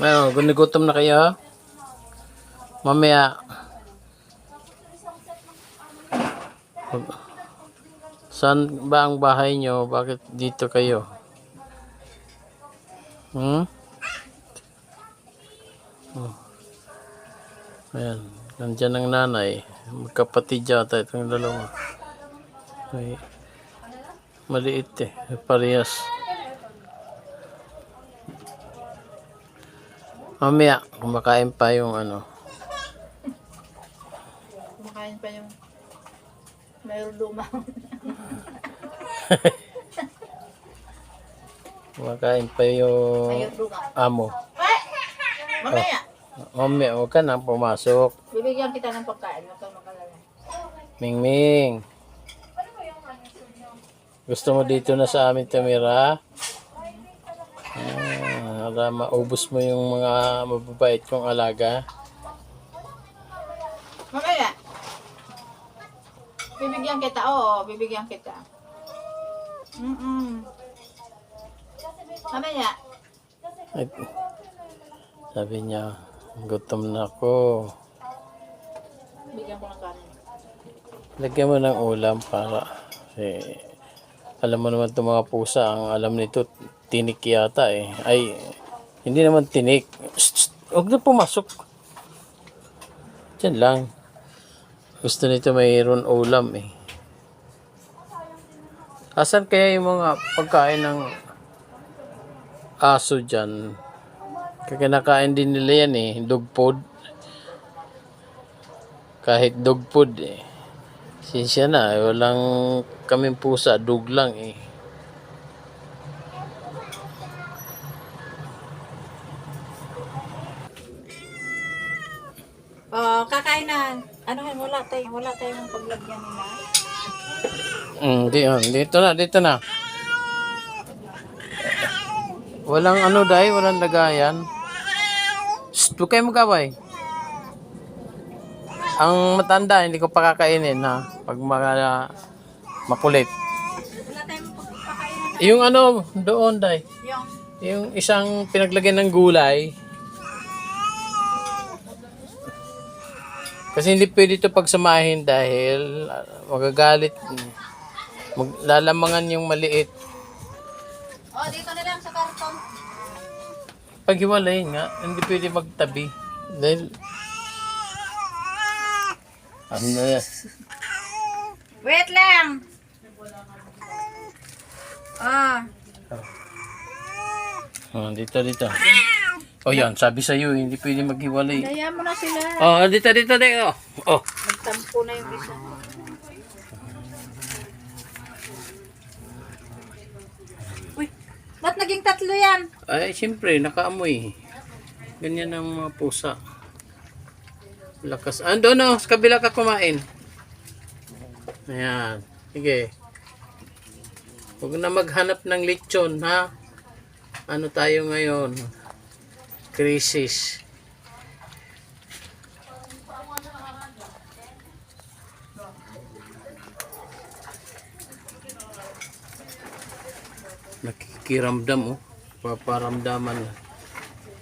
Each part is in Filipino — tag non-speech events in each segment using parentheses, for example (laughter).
Ano, gunugutom na kayo? Mamaya. Saan ba ang bahay nyo? Bakit dito kayo? Hmm? Oh. Ayan. Nandyan ang nanay. Magkapatid yata itong dalawa. Ay, maliit eh. Parehas. Mamaya, kumakain pa yung ano. Kumakain pa yung mayroon luma. (laughs) Kumakain pa yung amo. Mamaya, Mamaya, huwag ka nang pumasok. bibigyan kita ng pagkain. Huwag kang makalala. Mingming. Gusto mo dito na sa amin tumira? Para maubos mo yung mga mababait kong alaga. Mamaya. Bibigyan kita. Oo, bibigyan kita. Mm-mm. Mamaya. Ay, sabi niya, gutom na ako. Bigyan ko ng kanin. Lagyan mo ng ulam para eh, alam mo naman itong mga pusa, ang alam nito, tinik yata eh. Ay, hindi naman tinik. Huwag na pumasok. Diyan lang. Gusto nito mayroon ulam eh. Asan kaya yung mga pagkain ng aso dyan? Kakinakain din nila yan eh, dog food. Kahit dog food eh. Sinsya na, walang kaming pusa, dog lang eh. Oh, kakain na. Ano yan? Wala tayo. Wala tayong paglagyan nila. Mm, di, oh, dito na, dito na. Walang ano dai, walang lagayan. Shh, huwag kayo mag-away. Ang matanda, hindi ko pa kakainin ha. Pag mga makulit. Wala tayong pagkakain. Yung ano, doon dai. Yung, Yung isang pinaglagyan ng gulay. Kasi hindi pwede ito pagsamahin dahil ah, magagalit. Maglalamangan yung maliit. oh, dito na lang sa karton. Paghiwalay nga, hindi pwede magtabi. Dahil... Ano na yan? Wait lang. Ah. Oh, dito, dito. O yan, sabi sa'yo, hindi pwede maghiwalay. Kaya mo na sila. Oh, dito, dito, dito. Oh, Nagtampo na yung isa. Uy, ba't naging tatlo yan? ay, siyempre, nakaamoy. Ganyan ang mga pusa. Lakas. Ando, no, sa kabila ka kumain. Ayan. Sige. Huwag na maghanap ng lechon, ha? Ano tayo ngayon? Crisis. Nakikiramdam, oh. Paparamdaman.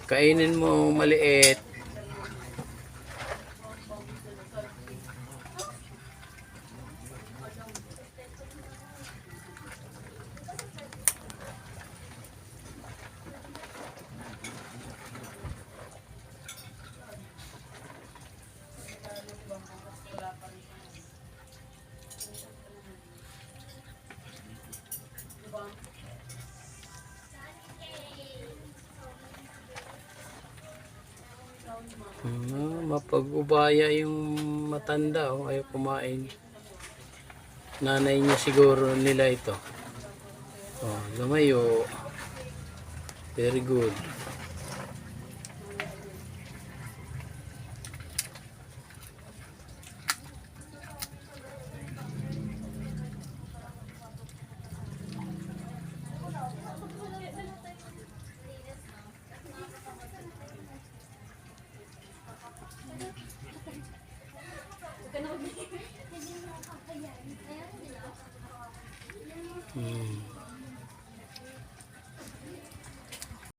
Kainin mo maliit. Ah, mapag-ubaya yung matanda oh, ayaw kumain. Nanay niya siguro nila ito. Oh, lumayo. Very good. 嗯。